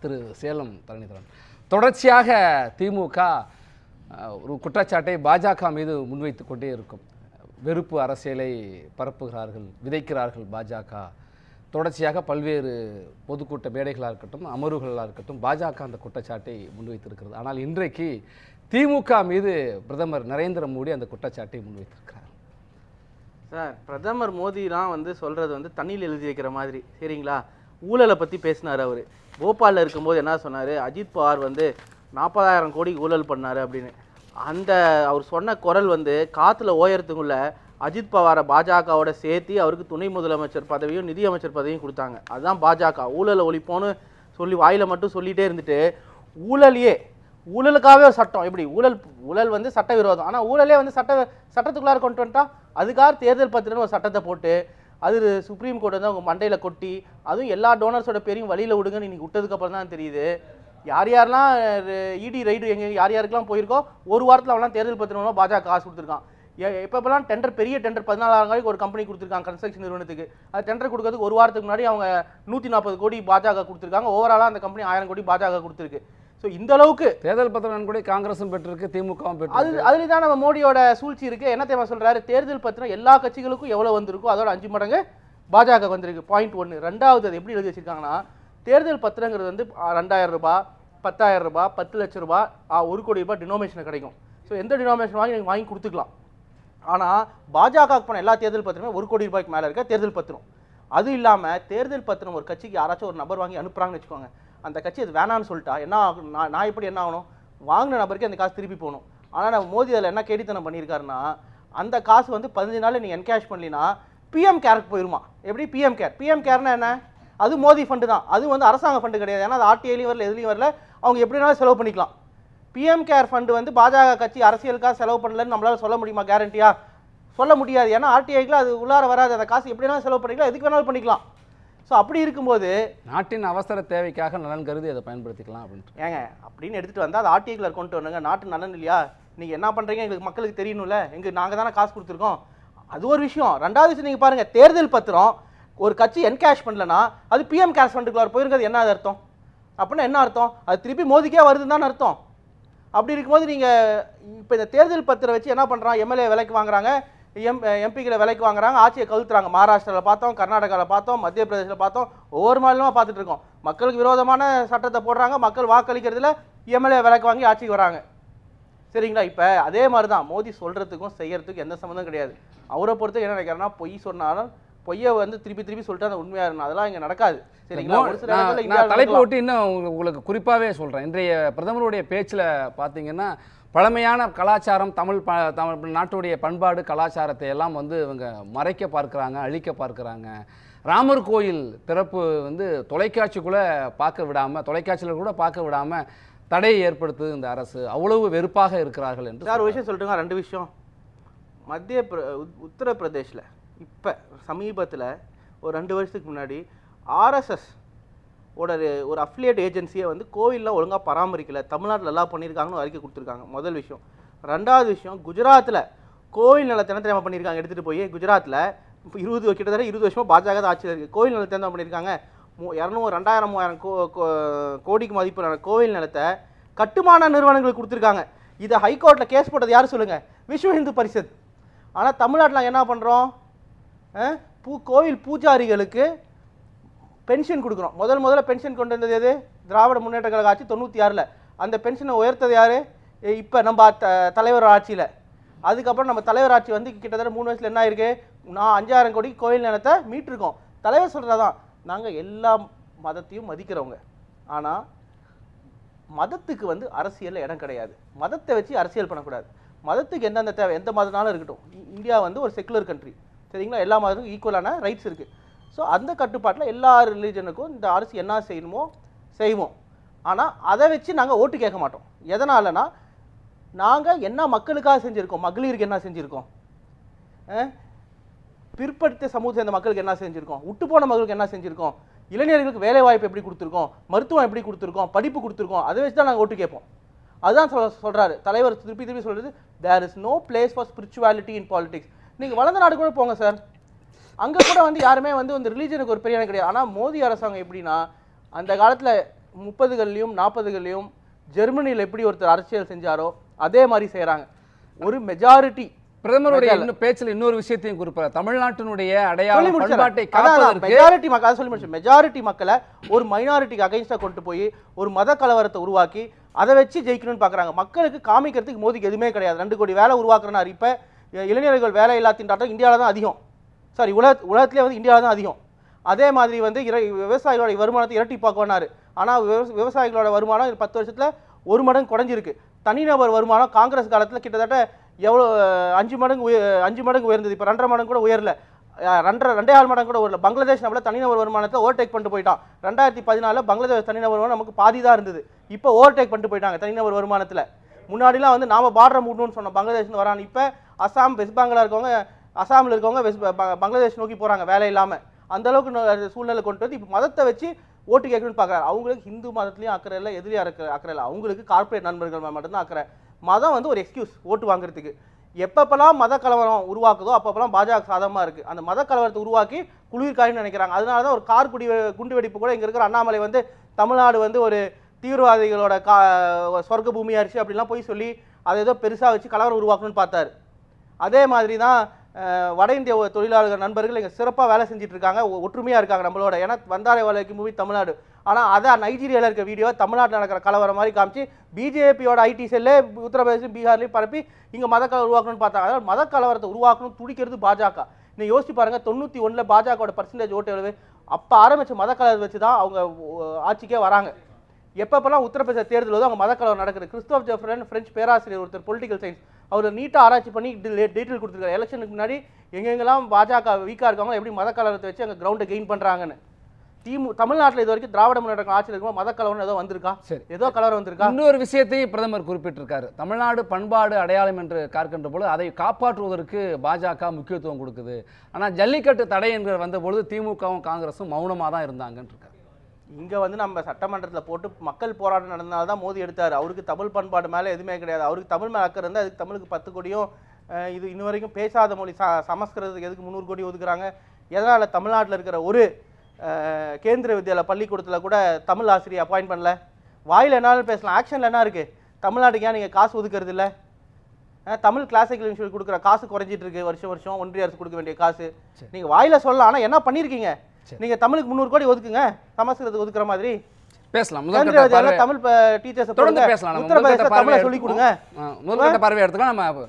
திரு சேலம் தரணிதரன் தொடர்ச்சியாக திமுக ஒரு குற்றச்சாட்டை பாஜக மீது முன்வைத்து கொண்டே இருக்கும். வெறுப்பு அரசியலை பரப்புகிறார்கள் விதைக்கிறார்கள் பாஜக. தொடர்ச்சியாக பல்வேறு பொதுக்கூட்ட மேடைகளாக இருக்கட்டும் அமர்வுகளாக இருக்கட்டும் பாஜக அந்த குற்றச்சாட்டை முன்வைத்திருக்கிறது. ஆனால் இன்றைக்கு திமுக மீது பிரதமர் நரேந்திர மோடி அந்த குற்றச்சாட்டை முன்வைத்திருக்கிறார். சார் பிரதமர் மோடிலாம் வந்து சொல்கிறது வந்து தண்ணியில் எழுதி வைக்கிற மாதிரி. சரிங்களா? ஊழலை பற்றி பேசினார் அவர். போபாலில் இருக்கும்போது என்ன சொன்னார்? அஜித் பவார் வந்து நாற்பதாயிரம் கோடி ஊழல் பண்ணார் அப்படின்னு. அந்த அவர் சொன்ன குரல் வந்து காற்றுல ஓயறதுக்குள்ள அஜித் பவாரை பாஜகவோட சேர்த்து அவருக்கு துணை முதலமைச்சர் பதவியும் நிதி அமைச்சர் பதவியும் கொடுத்தாங்க. அதுதான் பாஜக. ஊழலை ஒழிப்போன்னு சொல்லி வாயில் மட்டும் சொல்லிகிட்டே இருந்துட்டு ஊழலையே ஊழலுக்காகவே ஒரு சட்டம். எப்படி? ஊழல் ஊழல் வந்து சட்ட விரோதம் ஆனால் ஊழலே வந்து சட்ட சட்டத்துக்குள்ளார கொண்டு வந்துட்டா? அதுக்காக தேர்தல் பத்திரன்னு ஒரு சட்டத்தை போட்டு அது சுப்ரீம் கோர்ட் வந்து அவங்க மண்டையில் கொட்டி அதுவும் எல்லா டோனர்ஸோட பேரையும் வழியில் விடுங்கன்னு இன்னைக்கு விட்டதுக்கப்புறம் தான் தெரியுது. யார் யாரெல்லாம் இடி ரைடு எங்கே யார் யாருக்கெல்லாம் போயிருக்கோ ஒரு வாரத்தில் அவெல்லாம் தேர்தல் பத்திரம் பாஜக காசு கொடுத்துருக்கான். எப்பப்பெல்லாம் டெண்டர் பெரிய டெண்டர் பதினாலாயிரம் கோடிக்கு ஒரு கம்பெனி கொடுத்துருக்காங்க கன்ஸ்ட்ரக்ஷன் நிறுவனத்துக்கு. அது டெண்டர் கொடுக்கறதுக்கு ஒரு வாரத்துக்கு முன்னாடி அவங்க நூற்றி நாற்பது கோடி பாஜக கொடுத்துருக்காங்க. ஓவராலாக அந்த கம்பெனி ஆயிரம் கோடி பாஜக கொடுத்துருக்கு. ஸோ இந்த அளவுக்கு தேர்தல் பத்திரம் கூட காங்கிரஸும் பெற்றிருக்கு திமுகவும் அது பெற்றிருக்கு அதுல தான் நம்ம மோடியோட சூழ்ச்சி இருக்கு. என்ன தெரியுமா சொல்றாரு? தேர்தல் பத்திரம் எல்லா கட்சிகளுக்கும் எவ்வளவு வந்திருக்கோ அதோட அஞ்சு மடங்கு பாஜக வந்திருக்கு. பாயிண்ட் ஒன்று ரெண்டாவது அது எப்படி எழுதி வச்சிருக்காங்கன்னா தேர்தல் பத்திரங்கிறது வந்து ரெண்டாயிரம் ரூபாய் பத்தாயிரம் ரூபாய் பத்து லட்ச ரூபாய் ஒரு கோடி ரூபாய் டினோமேஷன் கிடைக்கும். ஸோ எந்த டினோமேஷன் வாங்கி நீங்கள் வாங்கி கொடுத்துக்கலாம். ஆனால் பாஜக போன எல்லா தேர்தல் பத்திரமே ஒரு கோடி ரூபாய்க்கு மேலே இருக்க தேர்தல் பத்திரம். அது இல்லாமல் தேர்தல் பத்திரம் ஒரு கட்சிக்கு யாராச்சும் ஒரு நபர் வாங்கி அனுப்புறாங்கன்னு வச்சுக்கோங்க. அந்த கட்சி அது வேணான்னு சொல்லிட்டா என்ன ஆகும் நான் நான் எப்படி என்ன ஆகணும்? வாங்கின நபருக்கு அந்த காசு திருப்பி போகணும். ஆனால் நம்ம மோதி அதில் என்ன கேடித்தனம் பண்ணியிருக்காருன்னா அந்த காசு வந்து பதினஞ்சு நாள் நீ என்கேஷ் பண்ணலினா பிஎம் கேருக்கு போயிருமா? எப்படி? பிஎம் கேர் பிஎம் கேர்னா என்ன? அது மோதி ஃபண்டு தான். அது வந்து அரசாங்க ஃபண்டு கிடையாது. ஏன்னா அது ஆர்டிஐலையும் வரல எதுலையும் வரல. அவங்க எப்படினாலும் செலவு பண்ணிக்கலாம். பிஎம் கேர் ஃபண்டு வந்து பாஜக கட்சி அரசியலுக்காக செலவு பண்ணலன்னு நம்மளால் சொல்ல முடியுமா? கேரண்டியா சொல்ல முடியாது. ஏன்னா ஆர்டிஐக்குள்ள அது உள்ளார வராது. அந்த காசு எப்படி வேணாலும் செலவு பண்ணிக்கலாம். எதுக்கு வேணாலும் பண்ணிக்கலாம். ஸோ அப்படி இருக்கும்போது நாட்டின் அவசர தேவைக்காக நலன் கருதி அதை பயன்படுத்திக்கலாம் அப்படின்ட்டு. ஏங்க அப்படின்னு எடுத்துட்டு வந்தா அது ஆர்டிஐக்குள்ள கொண்டு வரணுங்க. நாட்டு நலன் இல்லையா? நீங்க என்ன பண்றீங்க? எங்களுக்கு மக்களுக்கு தெரியணும்ல. எங்க நாங்க தானே காசு கொடுத்துருக்கோம். அது ஒரு விஷயம். ரெண்டாவது விஷயம் நீங்க பாருங்க தேர்தல் பத்திரம் ஒரு கட்சி என்கேஷ் பண்ணலனா அது பிஎம் கேஷ் ஃபண்டுக்குள்ள போயிருக்கிறது என்ன அர்த்தம்? அப்படின்னா என்ன அர்த்தம்? அது திருப்பி மோதிக்கே வருதுன்னு தானே அர்த்தம். அப்படி இருக்கும்போது நீங்க இப்போ இந்த தேர்தல் பத்திரம் வச்சு என்ன பண்றான்? எம்எல்ஏ விலைக்கு வாங்குறாங்க. எம் எம்பிக்களை விலைக்கு வாங்குறாங்க ஆட்சியை கவுத்துறாங்க மகாராஷ்டிராவில் பார்த்தோம் கர்நாடகாவில் பார்த்தோம் மத்திய பிரதேசில் பார்த்தோம் ஒவ்வொரு மாநிலமாக பார்த்துட்டு இருக்கோம். மக்களுக்கு விரோதமான சட்டத்தை போடுறாங்க மக்கள் வாக்களிக்கிறதுல எம்எல்ஏ விலைக்கு வாங்கி ஆட்சிக்கு வராங்க. சரிங்களா? இப்போ அதே மாதிரி தான் மோடி சொல்கிறதுக்கும் செய்யறதுக்கும் எந்த சம்மந்தம் கிடையாது. அவரை பொறுத்து என்ன நினைக்கிறாருன்னா பொய் சொன்னாலும் பொய்யை வந்து திருப்பி திருப்பி சொல்லிட்டு அந்த உண்மையாக இருக்கணும் அதெல்லாம் இங்கே நடக்காது. சரிங்களா? தலைப்பு. விட்டு இன்னும் உங்களுக்கு- உங்களுக்கு குறிப்பாகவே சொல்கிறேன் இன்றைய பிரதமருடைய பேச்சில் பார்த்தீங்கன்னா பழமையான கலாச்சாரம் தமிழ் ப தமிழ் நாட்டுடைய பண்பாடு கலாச்சாரத்தை எல்லாம் வந்து இவங்க மறைக்க பார்க்குறாங்க அழிக்க பார்க்குறாங்க. ராமர் கோயில் திறப்பு வந்து தொலைக்காட்சிக்குள்ளே பார்க்க விடாமல் தொலைக்காட்சியில் கூட பார்க்க விடாமல் தடையை ஏற்படுத்துது இந்த அரசு. அவ்வளவு வெறுப்பாக இருக்கிறார்கள் என்று சார் ஒரு விஷயம் சொல்லட்டுங்க. ரெண்டு விஷயம். மத்திய பிர உத்- உத்தரப்பிரதேஷ்ல இப்போ சமீபத்தில் ஒரு ரெண்டு வருஷத்துக்கு முன்னாடி ஆர்எஸ்எஸ் ஓட ஒரு- ஒரு அஃபிலியேட் ஏஜென்சியை வந்து கோவிலில் ஒழுங்காக பராமரிக்கல. தமிழ்நாட்டில் எல்லாம் பண்ணியிருக்காங்கன்னு அறிக்கை கொடுத்துருக்காங்க. முதல் விஷயம். ரெண்டாவது விஷயம் குஜராத்தில் கோவில் நிலத்தை என்ன பண்ணியிருக்காங்க எடுத்துகிட்டு போய் குஜராத்தில் இப்போ இருபது கிட்டத்தட்ட இருபது வருஷமாக பாஜக தான் ஆட்சியில் இருக்குது கோவில் நிலத்தை என்ன பண்ணியிருக்காங்க மூ இரநூறு ரெண்டாயிரம் மூவாயிரம் கோ கோ- கோடிக்கு மதிப்பிலான கோவில் நிலத்தை கட்டுமான நிறுவனங்களுக்கு கொடுத்துருக்காங்க. இதை ஹைகோர்ட்டில் கேஸ் போட்டது யார் சொல்லுங்கள் விஸ்வ இந்து பரிஷத். ஆனால் தமிழ்நாட்டில் என்ன பண்ணுறோம் பூ கோவில் பூஜாரிகளுக்கு பென்ஷன் கொடுக்குறோம் முதல் முதல்ல பென்ஷன் கொண்டு வந்தது எது? திராவிட முன்னேற்ற கழக ஆட்சி தொண்ணூற்றி ஆறில் அந்த பென்ஷனை உயர்த்தது யார்? இப்போ நம்ம த தலைவர் ஆட்சியில். அதுக்கப்புறம் நம்ம தலைவர் ஆட்சி வந்து கிட்டத்தட்ட மூணு வயசில் என்ன ஆயிருக்கு? நான் அஞ்சாயிரம் கோடி கோயில் நிலத்தை மீட்டிருக்கோம். தலைவர் சொல்கிறதான் நாங்கள் எல்லா மதத்தையும் மதிக்கிறவங்க. ஆனால் மதத்துக்கு வந்து அரசியலில் இடம் கிடையாது. மதத்தை வச்சு அரசியல் பண்ணக்கூடாது. மதத்துக்கு எந்தெந்த தேவை? எந்த மதனாலும் இருக்கட்டும். இந்தியா வந்து ஒரு செக்குலர் கண்ட்ரி சரிங்களா? எல்லா மதத்துக்கும் ஈக்குவலான ரைட்ஸ் இருக்குது ஸோ அந்த கட்டுப்பாட்டில் எல்லா ரிலீஜனுக்கும் இந்த அரசு என்ன செய்யணுமோ செய்வோம் ஆனால் அதை வச்சு நாங்கள் ஓட்டு கேட்க மாட்டோம். எதனாலனா நாங்கள் என்ன மக்களுக்காக செஞ்சுருக்கோம் மகளிருக்கு என்ன செஞ்சுருக்கோம்? பிற்படுத்த சமூகத்தை சேர்ந்த மக்களுக்கு என்ன செஞ்சுருக்கோம்? விட்டு போன மக்களுக்கு என்ன செஞ்சுருக்கோம்? இளைஞர்களுக்கு வேலை வாய்ப்பு எப்படி கொடுத்துருக்கோம்? மருத்துவம் எப்படி கொடுத்துருக்கோம்? படிப்பு கொடுத்துருக்கோம்? அதை வச்சு தான் நாங்கள் ஓட்டு கேட்போம். அதுதான் சொல் சொல்கிறாரு தலைவர் திருப்பி திருப்பி சொல்கிறது there is no place for spirituality in politics நீங்கள் வளர்ந்த நாடு கூட போங்க சார் அங்கே கூட வந்து யாருமே வந்து இந்த ரிலீஜனுக்கு ஒரு பெரிய கிடையாது. ஆனால் மோடி அரசாங்கம் எப்படின்னா அந்த காலத்தில் முப்பதுகள்லையும் நாற்பதுகள்லையும் ஜெர்மனியில் எப்படி ஒருத்தர் அரசியல் செஞ்சாரோ அதே மாதிரி செய்கிறாங்க ஒரு மெஜாரிட்டி பிரதமருடைய இன்னும் பேச்சில் இன்னொரு விஷயத்தையும் குறிப்பார். தமிழ்நாட்டினுடைய அடையாளம். பண்பாட்டை மெஜாரிட்டி மக்கள் சொல்லி முடிச்சு மெஜாரிட்டி மக்களை ஒரு மைனாரிட்டிக்கு அகைன்ஸ்டாக கொண்டு போய் ஒரு மத கலவரத்தை உருவாக்கி அதை வச்சு ஜெயிக்கணும்னு பார்க்குறாங்க மக்களுக்கு காமிக்கிறதுக்கு மோதிக்கு எதுவுமே கிடையாது. ரெண்டு கோடி வேலை உருவாக்குறனார். இப்போ இளைஞர்கள் வேலை இல்லா திண்டாட்டம் இந்தியாவில் தான் அதிகம். சாரி உலக உலகத்திலே வந்து இந்தியாவில் தான் அதிகம். அதே மாதிரி வந்து இர விவசாயிகளோட வருமானத்தை இரட்டிப்பாக்குவனாரு ஆனால் விவசாயிகளோட வருமானம் பத்து வருஷத்தில் ஒரு மடங்கு குறைஞ்சிருக்கு. தனிநபர் வருமானம் காங்கிரஸ் காலத்தில் கிட்டத்தட்ட எவ்வளோ அஞ்சு மடங்கு அஞ்சு மடங்கு உயர்ந்தது. இப்போ ரெண்டரை மடங்கு கூட உயரல. ரெண்டரை ரெண்டே ஆறு மடங்கு கூட உயரல. பங்களாதேஷ் நம்மள தனிநபர் வருமானத்தை ஓவர்டேக் பண்ணிட்டு போயிட்டான். ரெண்டாயிரத்தி பதினாலில் பங்களாதேஷ் தனிநபர் வருமானம் நமக்கு பாதி தான் இருந்தது. இப்போ ஓவர்டேக் பண்ணிட்டு போயிட்டாங்க தனிநபர் வருமானத்தில். முன்னாடிலாம் வந்து நாம பார்டர் மூடணும்னு சொன்னோம். பங்களாதேஷ்னு வரான் இப்போ அசாம் வெஸ்ட் பெங்காலா இருக்கவங்க அசாமில் இருக்கவங்க வெஸ்ட் பங்களாதேஷ் நோக்கி போகிறாங்க வேலை இல்லாமல் அந்த அளவுக்கு சூழ்நிலை கொண்டு வந்து இப்போ மதத்தை வச்சு ஓட்டு கேட்கணும்னு பார்க்குறாரு அவங்களுக்கு ஹிந்து மதத்துலையும் அக்கறை இல்லை எதிரியா இருக்கிற அக்கறை இல்லை. அவங்களுக்கு கார்ப்பரேட் நண்பர்கள் மட்டும்தான் அக்கறை. மதம் வந்து ஒரு எக்ஸ்கியூஸ் ஓட்டு வாங்குறதுக்கு. எப்பப்பெல்லாம் மத கலவரம் உருவாக்குதோ அப்பப்பெல்லாம் பாஜக சாதகமாக இருக்குது அந்த மத கலவரத்தை உருவாக்கி குளிர்காயின்னு நினைக்கிறாங்க. அதனால தான் ஒரு கார் குடி குண்டு வெடிப்பு கூட இங்கே இருக்கிற அண்ணாமலை வந்து தமிழ்நாடு வந்து ஒரு தீவிரவாதிகளோட கா சொர்க்க பூமியாயிருச்சு அப்படிலாம் போய் சொல்லி அதை ஏதோ பெருசாக வச்சு கலவரம் உருவாக்கணும்னு பார்த்தாரு. அதே மாதிரி தான் வட இந்திய தொழிலாளர்கள் நண்பர்கள் இங்கே சிறப்பாக வேலை செஞ்சுட்டு இருக்காங்க ஒற்றுமையாக இருக்காங்க நம்மளோட. ஏன்னா வந்தாரை வேலைக்கு மூவி தமிழ்நாடு. ஆனால் அதான் நைஜீரியாவில் இருக்க வீடியோ. தமிழ்நாட்டில் நடக்கிற கலவரம் மாதிரி காமிச்சு பிஜேபியோட ஐடி செல்லே உத்தரப்பிரதேசம் பீகார்லேயும் பரப்பி இங்கே மத கலவரம் உருவாக்கணும்னு பார்த்தாங்க. அதாவது மத கலவரத்தை உருவாக்கணும் துடிக்கிறது பாஜக. நீ யோசிச்சு பாருங்கள் தொண்ணூற்றி ஒன்றில் பாஜகவோட பர்சன்டேஜ் ஓட்டு எவ்வளவு? அப்போ ஆரம்பிச்ச மத கலவரம் வச்சு தான் அவங்க ஆட்சிக்கே வராங்க. எப்பப்பெல்லாம் உத்தரப்பிரதேச தேர்தல் வருதோ அங்கே மதக்கலவரம் நடக்குது. கிறிஸ்தோப் ஜெஃப்ரன் ஃப்ரெஞ்ச் பேராசிரியர் ஒருத்தர் பொலிட்டிக்கல் சயின்ஸ் அவர் நீட்டாக ஆராய்ச்சி பண்ணி டீட்டெயில் கொடுத்துருக்காரு. எலெக்ஷனுக்கு முன்னாடி எங்கெங்கெல்லாம் பாஜக வீக்காக இருக்காங்களோ எப்படி மதக்கலவரத்தை வச்சு அங்கே கிரவுண்டை கெயின் பண்ணுறாங்கன்னு திமு தமிழ்நாட்டில் இது வரைக்கும் திராவிட முன்னேற்ற ஆட்சியில் இருக்கும்போது மதக்கலவரம் ஏதோ வந்திருக்கா? சரி. ஏதோ கலவரம் வந்திருக்கா? இன்னொரு விஷயத்தையும் பிரதமர் குறிப்பிட்டிருக்காரு. தமிழ்நாடு பண்பாடு அடையாளம் என்று பார்க்கின்ற பொழுது அதை காப்பாற்றுவதற்கு பாஜக முக்கியத்துவம் கொடுக்குது. ஆனால் ஜல்லிக்கட்டு தடை என்கிற வந்தபொழுது திமுகவும் காங்கிரஸும் மௌனமாக தான் இருந்தாங்கன்னு இருக்காரு இங்கே வந்து நம்ம சட்டமன்றத்தில் போட்டு மக்கள் போராட்டம் நடந்தனால தான் மோதி எடுத்தார். அவருக்கு தமிழ் பண்பாடு மேலே எதுவுமே கிடையாது. அவருக்கு தமிழ் மேலே அக்கறை இருந்தால் அதுக்கு தமிழுக்கு பத்து கோடியும் இது இன்ன வரைக்கும் பேசாத மொழி ச சமஸ்கிருதத்துக்கு எதுக்கு முந்நூறு கோடி ஒதுக்குறாங்க? எதனால் தமிழ்நாட்டில் இருக்கிற ஒரு கேந்திர வித்யாலயா பள்ளிக்கூடத்தில் கூட தமிழ் ஆசிரியர் அப்பாயிண்ட் பண்ணல? வாயில் என்னாலும் பேசலாம். ஆக்ஷனில் என்ன இருக்குது தமிழ்நாட்டுக்கு ஏன் நீங்கள் காசு ஒதுக்குறது இல்லை? தமிழ் கிளாசிக்கல் இன்ஸ்டியூட் கொடுக்குற காசு குறைஞ்சிட்டு இருக்கு. வருஷம் வருஷம் ஒன்றிய அரசு கொடுக்க வேண்டிய காசு. நீங்கள் வாயில சொல்லலாம். ஆனால் என்ன பண்ணியிருக்கீங்க நீங்கள் தமிழுக்கு முந்நூறு கோடி ஒதுக்குங்க. சமஸ்கிருதத்துக்கு ஒதுக்குற மாதிரி. பேசலாம். தமிழ் டீச்சர்ஸ் தொடர்ந்து பேசலாம். உத்தரப்பிரதேச தமிழை சொல்லி கொடுங்க. ஆ, முதல் கட்ட பார்வை எடுத்துக்கலாம் நம்ம